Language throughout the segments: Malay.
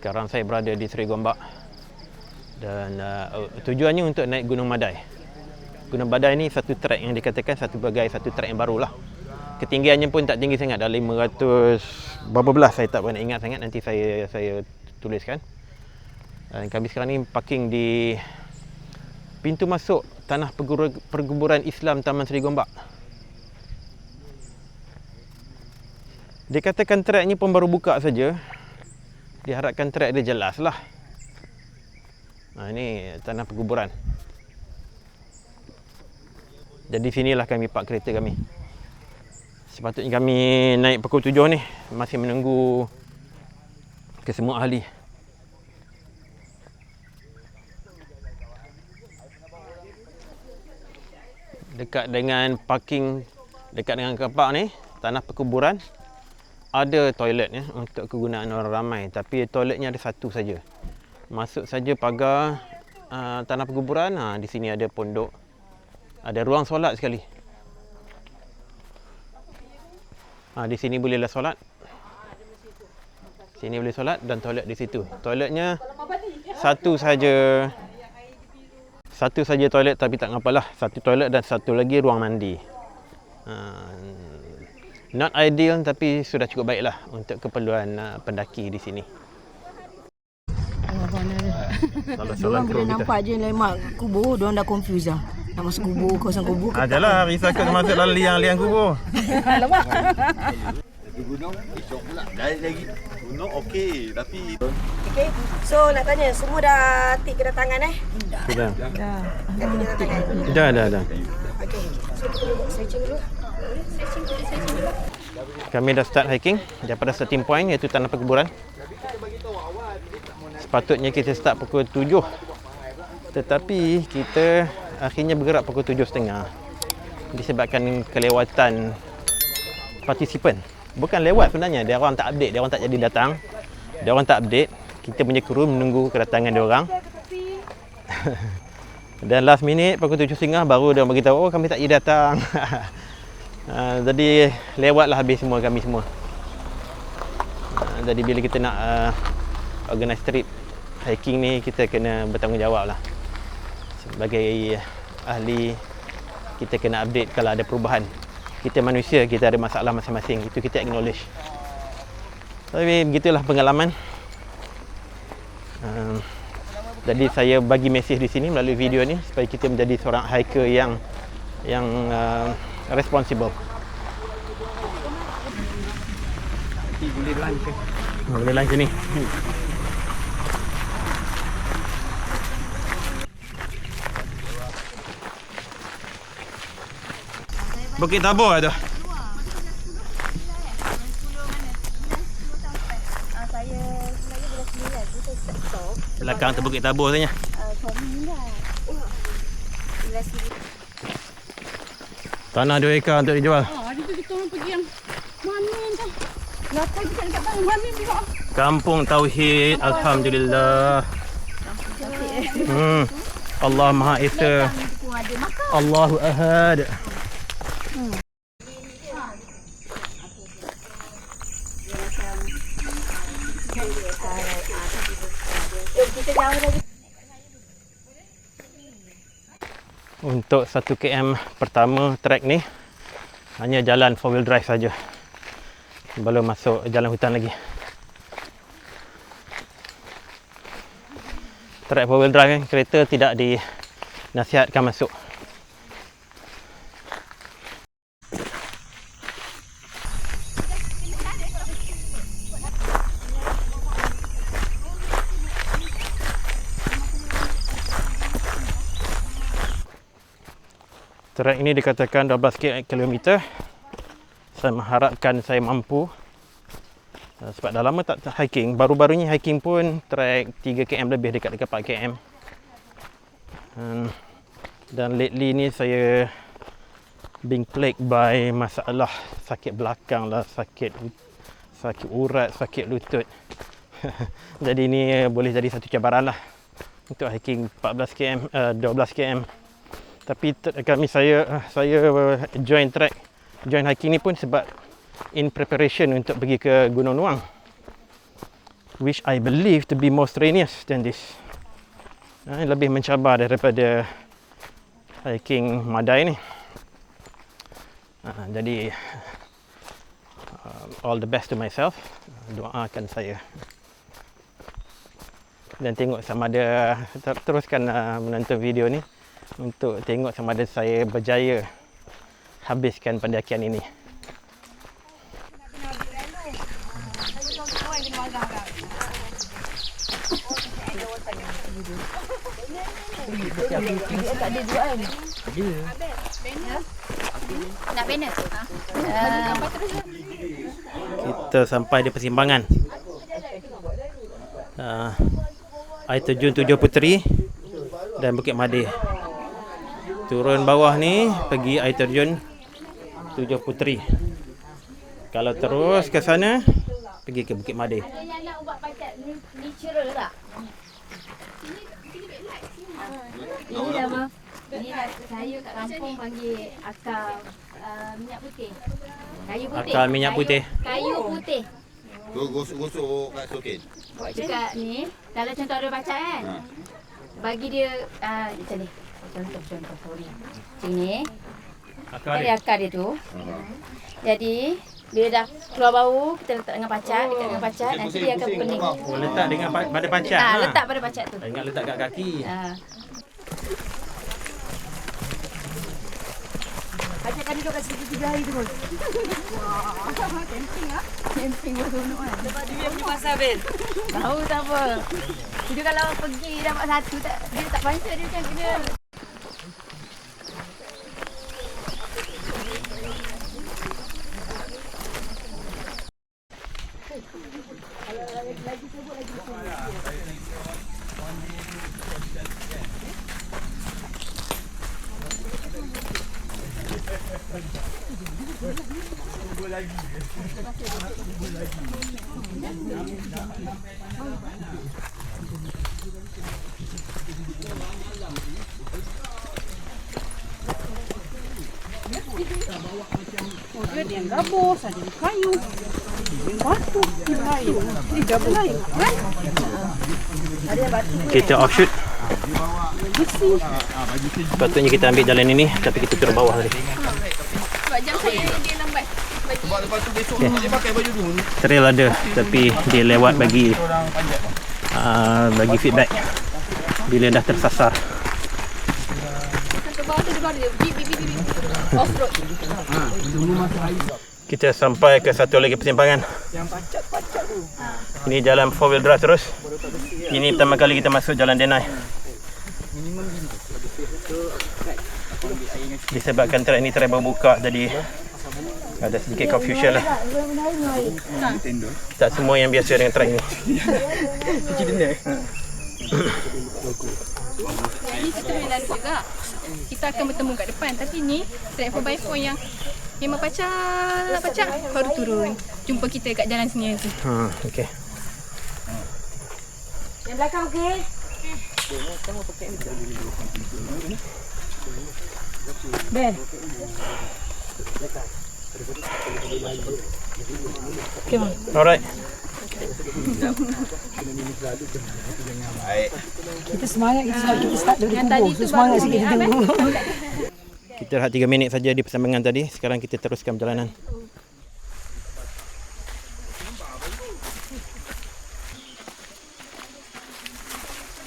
Sekarang saya berada di Seri Gombak dan uh, tujuannya untuk naik Gunung Madai. Gunung Madai ni satu trek yang dikatakan satu bagai satu trek yang baru lah. Ketinggiannya pun tak tinggi sangat, dah 500 berapa belas saya tak pernah ingat sangat nanti saya saya tuliskan. Dan kami sekarang ni parking di pintu masuk tanah perguburan Islam Taman Seri Gombak. Dikatakan trek ni pun baru buka saja. Diharapkan trek dia jelas lah. Ha, ini tanah perkuburan. Jadi sinilah kami park kereta kami. Sepatutnya kami naik pukul 7 ni. Masih menunggu kesemua ahli. Dekat dengan parking, dekat dengan kapak ni, tanah perkuburan, ada toilet ya untuk kegunaan orang ramai. Tapi toiletnya ada satu saja. Masuk saja pagar uh, tanah perkuburan, ha, di sini ada pondok. Ada ruang solat sekali. Ha, di sini bolehlah solat. Sini boleh solat dan toilet di situ. Toiletnya satu saja. Satu saja toilet tapi tak ngapalah. Satu toilet dan satu lagi ruang mandi. Uh, not ideal tapi sudah cukup baiklah untuk keperluan uh, pendaki di sini. Salah salah Diorang bila nampak je lemak kubur, diorang dah confuse dah. Nak masuk kubur, kawasan kubur ke Ajalah, risau kau masuk dalam liang-liang kubur. gunung esok pula dah lagi gunung okey tapi Okay. So nak tanya, semua dah tik kedatangan eh? Sudah. Dah. Dah, dah, dah. Okay. So kita buat stretching dulu. Kami dah start hiking daripada starting point iaitu tanah perkuburan. Sepatutnya kita start pukul 7. Tetapi kita akhirnya bergerak pukul 7.30 disebabkan kelewatan partisipan. Bukan lewat sebenarnya, dia orang tak update, dia orang tak jadi datang. Dia orang tak update. Kita punya kru menunggu kedatangan dia orang. Dan last minute pukul 7.30 baru dia beritahu, "Oh, kami tak jadi datang." Uh, jadi lewatlah habis semua kami semua. Uh, jadi bila kita nak uh, organize trip hiking ni kita kena bertanggungjawab lah. Sebagai ahli kita kena update kalau ada perubahan. Kita manusia, kita ada masalah masing-masing. Itu kita acknowledge. Tapi begitulah pengalaman. Uh, jadi saya bagi mesej di sini melalui video ni supaya kita menjadi seorang hiker yang yang uh, responsible. boleh lunch ke Boleh lunch ni. Bukit Tabor ada. saya sebenarnya bila 9 tu saya start stop Belakang tu Bukit Tabor saja. uh, suami meninggal. Bila 9 Tanah 2 ekar untuk dijual. Oh, hari tu kita orang pergi yang mana entah. Latar kita dekat tanah mana pula. Kampung Tauhid, alhamdulillah. Hmm. Allah Maha Esa. Allahu Ahad. Jom kita jauh lagi. Untuk 1 km pertama trek ni hanya jalan 4 wheel drive saja. Belum masuk jalan hutan lagi. Trek 4 wheel drive ni kereta tidak dinasihatkan masuk. Trek ini dikatakan 12 km. Saya mengharapkan saya mampu. Uh, Sebab dah lama tak hiking. Baru-baru ni hiking pun trek 3 km lebih dekat-dekat 4 km. Um, dan lately ni saya being plagued by masalah sakit belakang lah, sakit sakit urat, sakit lutut. jadi ni uh, boleh jadi satu cabaran lah untuk hiking 14 km, uh, 12 km tapi kami saya saya join track join hiking ni pun sebab in preparation untuk pergi ke Gunung Nuang which I believe to be more strenuous than this. Ha, lebih mencabar daripada hiking Madai ni. Ha, jadi uh, all the best to myself. Doakan saya. Dan tengok sama ada ter- teruskan uh, menonton video ni untuk tengok sama ada saya berjaya habiskan pendakian ini. Kita sampai di persimpangan. Uh, air terjun Tujuh Puteri dan Bukit Madih. Turun bawah ni pergi air terjun Tujuh Puteri. Kalau terus ke sana pergi ke Bukit tak? Ini nama ini dah saya kat kampung panggil akar uh, minyak putih. Kayu putih. Akar minyak Kayu- putih. Kayu putih. Gosok-gosok kat soket. Buat cakap ni, kalau contoh ada pacat kan. Bagi dia uh, macam ni. Contoh contoh sorry. Sini. Akar Tadi akar dia tu. Jadi bila dah keluar bau, kita letak dengan pacat, dekat dengan pacat, nanti dia akan pening. Oh, letak dengan pa- pada pacat. Ah, ha? letak pada pacat tu. Ingat letak kat kaki. Ah. Ajak kami duduk kat situ tiga hari terus. Tahu tak apa. Dia kalau pergi dapat satu tak dia tak pansa dia macam kena Kita offshoot. Sepatutnya kita ambil jalan ini tapi kita turun bawah tadi. Sebab lepas tu besok okay. dia pakai baju tu. Trail ada tapi dia lewat bagi uh, bagi feedback bila dah tersasar. Kita sampai ke satu lagi persimpangan. Ini jalan four wheel drive terus. Ini pertama kali kita masuk jalan Denai. Disebabkan trek ni trek baru buka jadi ada sedikit confusion lah. Tak semua yang biasa dengan trek ni. Ini kita yang lalu juga. Kita akan bertemu kat depan. Tapi ni, track 4x4 yang memang pacak, pacak, baru turun. Jumpa kita kat jalan sini nanti. Ha, okey. Yang belakang okey? Ben. Alright. Kita semangat kita sebab kita start dari kubur. So semangat sikit kita tunggu. Kita rehat 3 minit saja di persimpangan tadi. Sekarang kita teruskan perjalanan.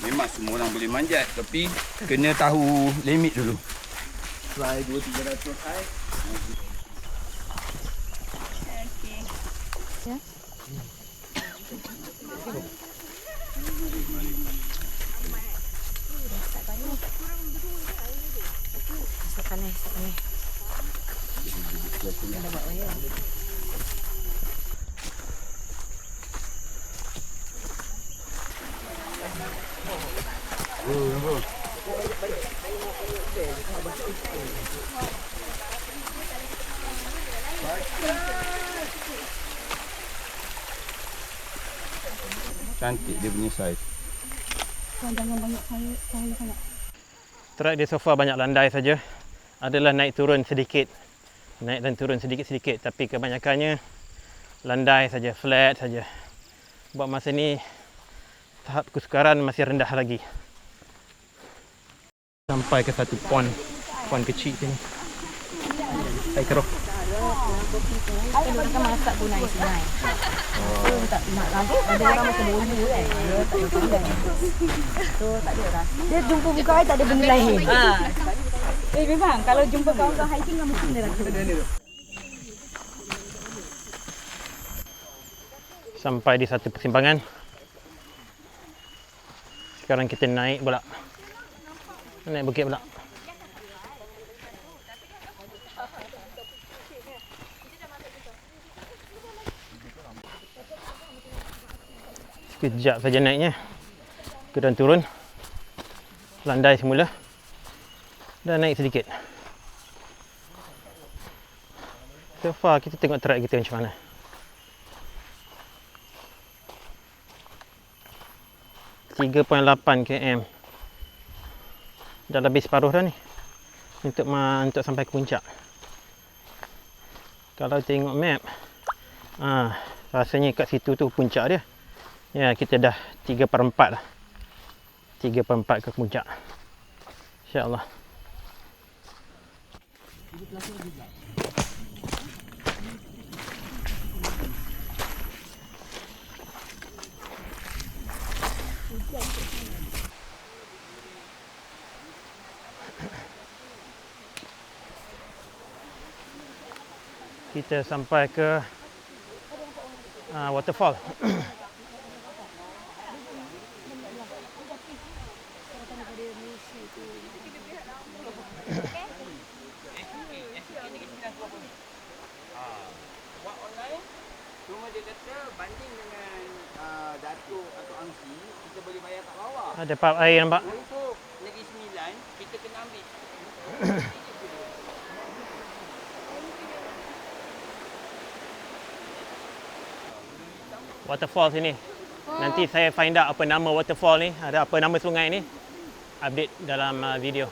Memang semua orang boleh manjat tapi kena tahu limit dulu. Try 2 300 high. Cantik dia punya size. Trek dia so far banyak landai saja. Adalah naik turun sedikit. Naik dan turun sedikit-sedikit tapi kebanyakannya landai saja, flat saja. Buat masa ni tahap kesukaran masih rendah lagi. Sampai ke satu pond. Pond kecil sini. Air keruh. Kita orang kan masak pun naik sungai. Oh. tak nak lampu. Ada orang macam bolu kan. Dia tak ada pandai. So tak ada orang. Dia jumpa muka air tak ada benda lain. Ha. Eh memang kalau jumpa kawan-kawan hiking kan mesti dia. Sampai di satu persimpangan. Sekarang kita naik pula. Naik bukit pula. Sekejap saja naiknya. Kemudian turun. Landai semula. Dan naik sedikit. So far kita tengok track kita macam mana. Km. Dah lebih separuh dah ni. Untuk ma, untuk sampai ke puncak. Kalau tengok map, ah rasanya kat situ tu puncak dia. Ya, kita dah 3 per 4 lah. 3 per 4 ke puncak. InsyaAllah. Kita sampai ke uh, waterfall. Buat online Cuma dia kata banding dengan uh, Datuk atau Angki Kita boleh bayar kat bawah Ada pub air nampak. Untuk Negeri Sembilan Kita kena ambil Waterfall sini. Nanti saya find out apa nama waterfall ni, ada apa nama sungai ni. Update dalam uh, video.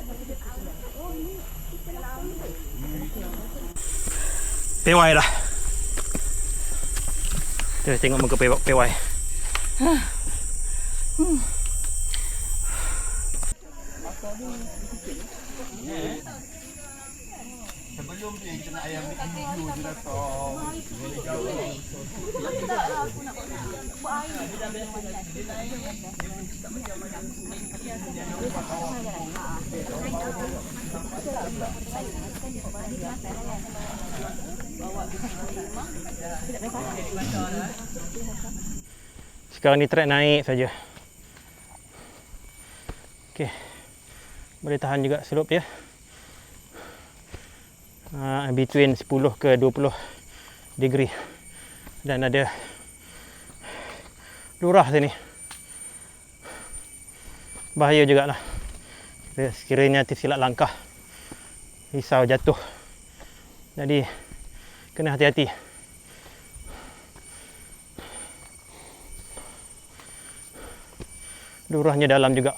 tengok cari ke. Pewai dah. Kita tengok muka pewai. pewai. Sebelum Sekarang ni track naik saja. Okey. Boleh tahan juga slope dia. Uh, between 10 ke 20 degree. Dan ada lurah sini. Bahaya jugalah. Kira- Sekiranya tersilap langkah. Risau jatuh. Jadi kena hati-hati. Lurahnya dalam juga.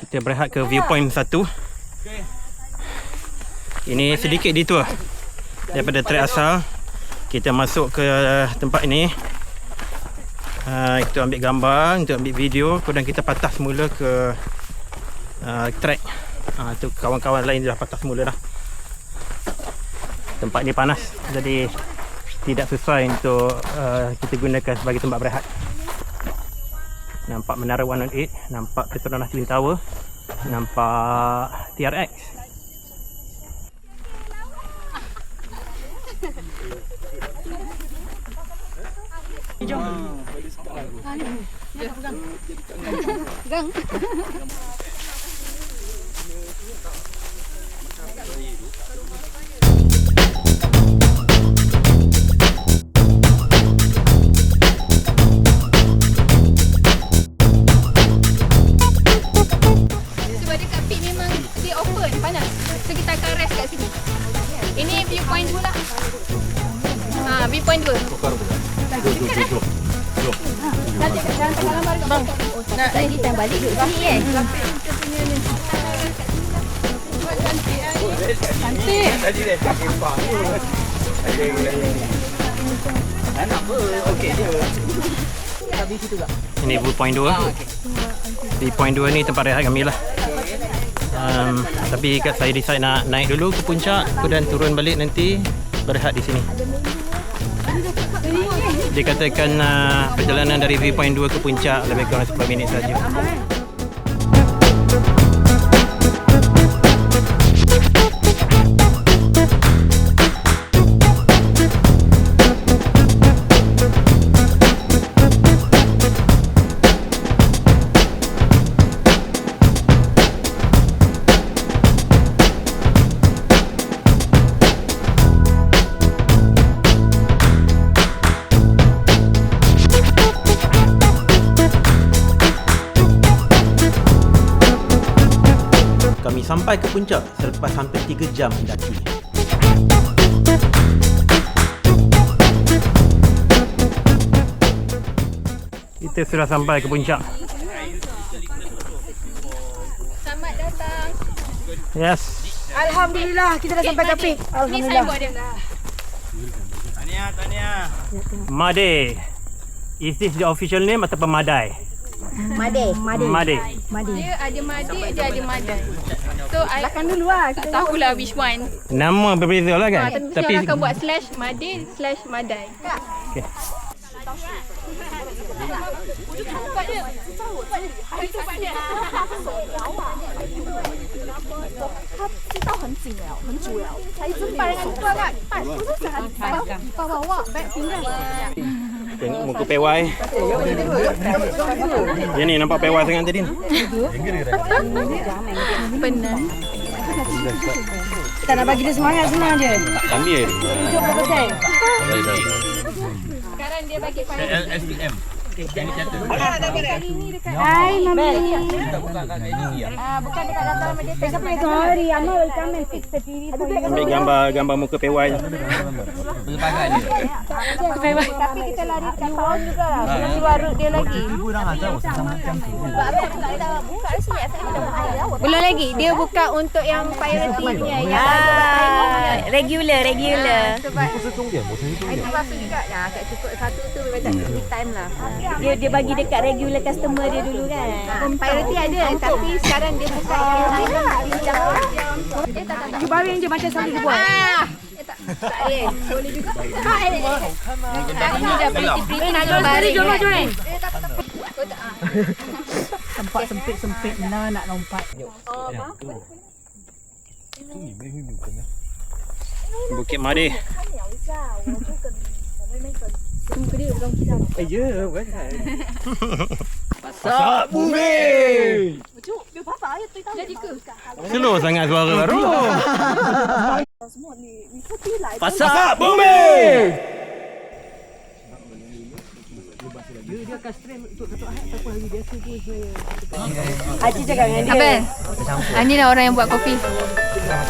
Kita berehat ke viewpoint satu. Ini sedikit detour daripada trek asal. Kita masuk ke tempat ini. Uh, kita ambil gambar, untuk ambil video, kemudian kita patah semula ke uh, trek. Uh, tu kawan-kawan lain dah patah semula dah. Tempat ni panas, jadi tidak sesuai untuk uh, kita gunakan sebagai tempat berehat. Nampak Menara 108, nampak Petronas Twin Tower, nampak TRX. jom. Gang. Sebab dia kat peak memang dia open, panas. So kita Bang, nak lagi time balik duduk sini kan? Tadi dah tak. Ada Anak apa? Okey je. Ini viewpoint 2. Viewpoint 2 ni tempat rehat kami lah. Um, tapi kat saya decide nak naik dulu ke puncak kemudian turun balik nanti berehat di sini. Dia katakan uh, perjalanan dari viewpoint 2 ke puncak lebih kurang 10 minit saja. Sampai ke puncak selepas hampir 3 jam mendaki. Kita sudah sampai ke puncak. Selamat datang. Yes. Alhamdulillah kita dah sampai ke peak. Ni Alhamdulillah. Tania, Tania. Made. Is this the official name ataupun Madai? Made, Made. Made. Made. Dia ada Made, dia ada Madai. So, I Belakang dulu lah. tak tahulah which one. Nama berbeza lah Ha, kan? tapi, Tapi orang akan buat slash Made slash Madai. Okay. Tengok muka pewai. Dia ni nampak pewai sangat tadi. Benar. Tak nak bagi dia semangat senang je. Ambil. Tunjuk berapa sen. Sekarang dia bagi LSTM. Hai mami. Ah bukan dekat. Siapa yang sorry, Amma will come and fix the TV for you. Ambil gambar gambar muka pewai. Pelbagai ni. Tapi kita lari dekat bawah juga lah. Nanti warut dia lagi. Belum lagi. Dia buka untuk yang priority punya. Yang Ah, regular, regular. sebab itu pasal juga. Ya, kat cukup satu tu macam time lah. Dia dia bagi dekat regular customer dia dulu kan. Priority ada tapi sekarang dia buka yang lain. Eh tak tak tak. You baring je macam selalu dia buat. Ah. Eh tak. Tak eh. Boleh juga. Tak eh. Ini dah Eh, nak sekali, jom lah join. Tempat sempit-sempit mana nak lompat. Bukit Made. Pasak bumi. jadi ke? Slow sangat suara baru. Pasak bumi. Haji cakap dengan dia. Abang. Ah, ni lah orang yang buat kopi.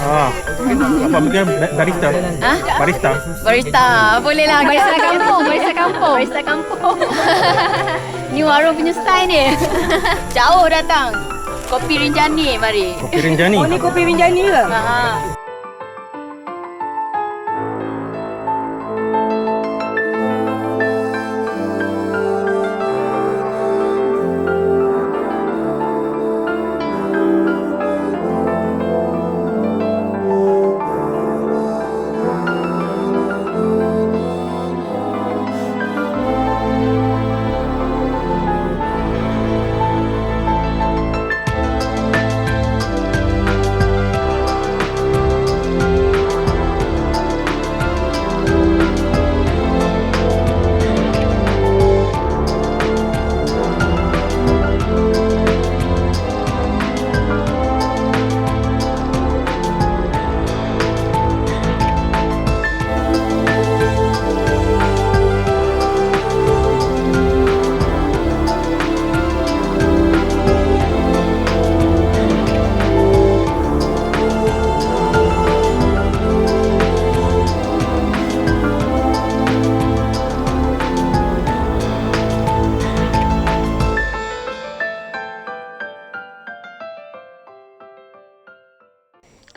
Ah. Apa mungkin barista? Ha? Barista. Barista. Boleh lah. Barista kampung. Barista kampung. Barista kampung. ni warung punya style ni. Jauh datang. Kopi Rinjani mari. Kopi Renjani. Oh ni kopi Winjani ke? Ha.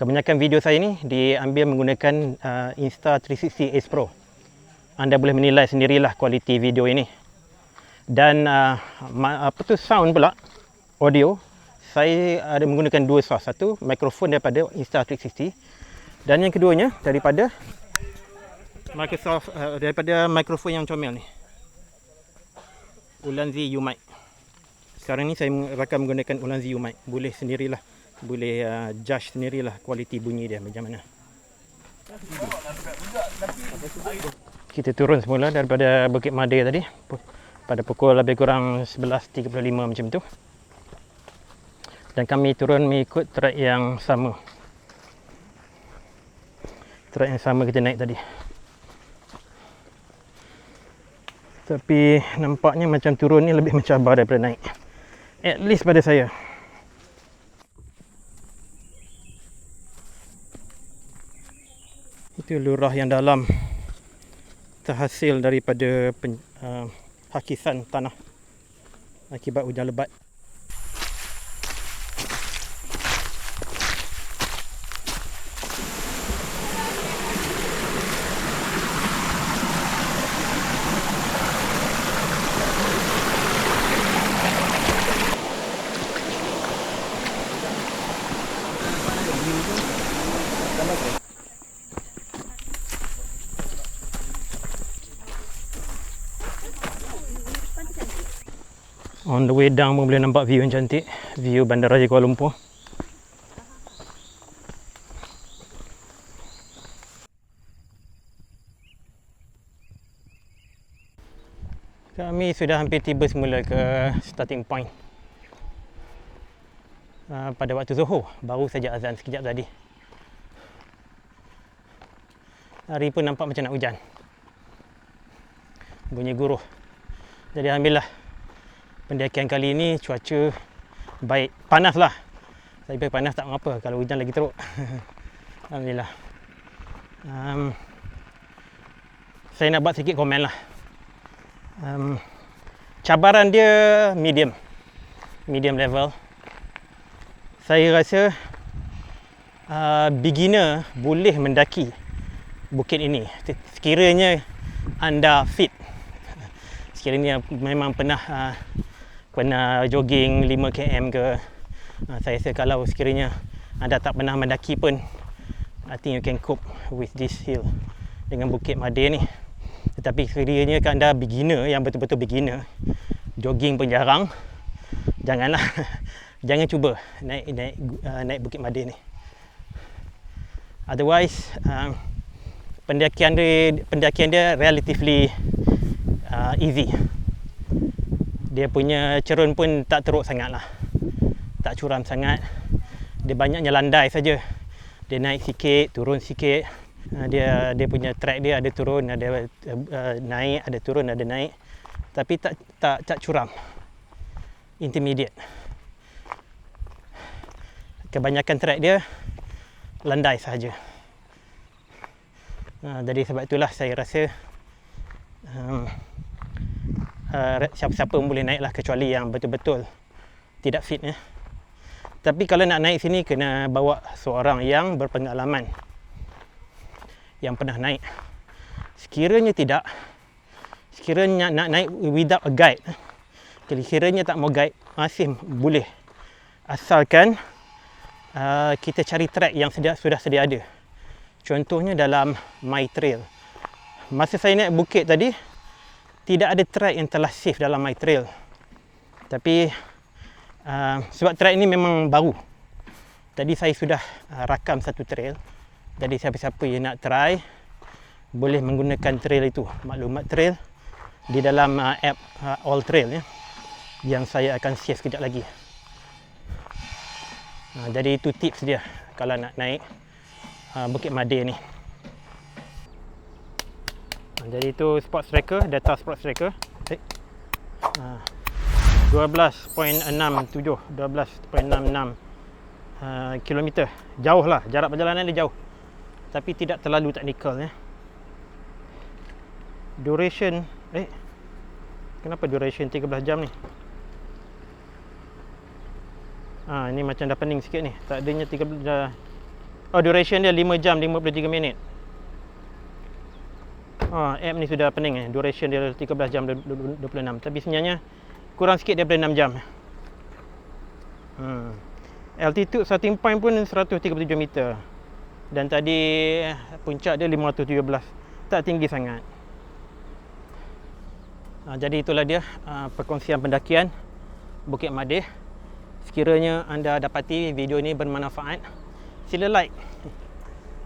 Kebanyakan video saya ni diambil menggunakan uh, Insta360 Ace Pro. Anda boleh menilai sendirilah kualiti video ini. Dan uh, apa tu sound pula audio saya ada menggunakan dua source. Satu mikrofon daripada Insta360 dan yang keduanya daripada Microsoft uh, daripada mikrofon yang comel ni. Ulanzi U-Mic. Sekarang ni saya rakam menggunakan Ulanzi U-Mic. Boleh sendirilah. Boleh uh, judge sendirilah kualiti bunyi dia macam mana. Kita turun semula daripada Bukit Mada tadi pada pukul lebih kurang 11.35 macam tu. Dan kami turun mengikut trek yang sama. Trek yang sama kita naik tadi. Tapi nampaknya macam turun ni lebih mencabar daripada naik. At least pada saya. Itu lurah yang dalam terhasil daripada pen, uh, hakisan tanah akibat hujan lebat. On the way down pun boleh nampak view yang cantik. View Bandaraya Kuala Lumpur. Kami sudah hampir tiba semula ke starting point. Uh, pada waktu Zuhur, baru saja azan sekejap tadi. Hari pun nampak macam nak hujan. Bunyi guruh. Jadi alhamdulillah pendakian kali ini cuaca baik. Panas lah. Saya pergi panas tak mengapa kalau hujan lagi teruk. Alhamdulillah. Um, saya nak buat sikit komen lah. Um, cabaran dia medium. Medium level. Saya rasa uh, beginner boleh mendaki bukit ini. Sekiranya anda fit sekiranya memang pernah uh, pernah jogging 5 km ke? Uh, saya rasa kalau sekiranya anda tak pernah mendaki pun I think you can cope with this hill dengan Bukit Mada ni. Tetapi sekiranya anda beginner yang betul-betul beginner jogging pun jarang janganlah jangan cuba naik naik uh, naik Bukit Mada ni. Otherwise uh, pendakian dia pendakian dia relatively uh, easy. Dia punya cerun pun tak teruk sangat lah. Tak curam sangat. Dia banyaknya landai saja. Dia naik sikit, turun sikit. Uh, dia dia punya track dia ada turun, ada uh, naik, ada turun, ada naik. Tapi tak tak tak curam. Intermediate. Kebanyakan track dia landai sahaja. Uh, jadi sebab itulah saya rasa um, uh, siapa-siapa pun boleh naik lah kecuali yang betul-betul tidak fit ya. Tapi kalau nak naik sini kena bawa seorang yang berpengalaman yang pernah naik. Sekiranya tidak, sekiranya nak naik without a guide, sekiranya tak mau guide masih boleh asalkan uh, kita cari track yang sedia, sudah sedia ada. Contohnya dalam My Trail. Masa saya naik bukit tadi, tidak ada track yang telah save dalam My Trail. Tapi uh, sebab track ini memang baru. Tadi saya sudah uh, rakam satu trail. Jadi siapa-siapa yang nak try boleh menggunakan trail itu, maklumat trail di dalam uh, app uh, All Trail ya. Yang saya akan share sekejap lagi. Uh, jadi itu tips dia kalau nak naik uh, Bukit Mada ni. Jadi itu Sports Tracker, data Sports Tracker. Eh. Ha, 12.67, 12.66 uh, kilometer. Jauh lah, jarak perjalanan dia jauh. Tapi tidak terlalu teknikal ya. Duration, eh. Kenapa duration 13 jam ni? Ha, ini macam dah pening sikit ni. Tak adanya 13 dah Oh, duration dia 5 jam 53 minit. Oh, app ni sudah pening eh. Duration dia 13 jam 26. Tapi sebenarnya kurang sikit daripada 6 jam. Hmm. Altitude starting point pun 137 meter. Dan tadi puncak dia 517. Tak tinggi sangat. Ha, jadi itulah dia uh, perkongsian pendakian Bukit Madeh. Sekiranya anda dapati video ini bermanfaat, sila like.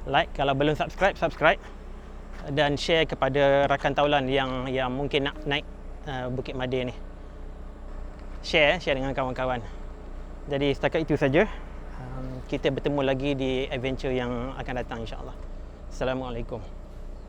Like kalau belum subscribe, subscribe dan share kepada rakan taulan yang yang mungkin nak naik uh, Bukit Madeh ni. Share, share dengan kawan-kawan. Jadi setakat itu saja. Um, kita bertemu lagi di adventure yang akan datang insya-Allah. Assalamualaikum.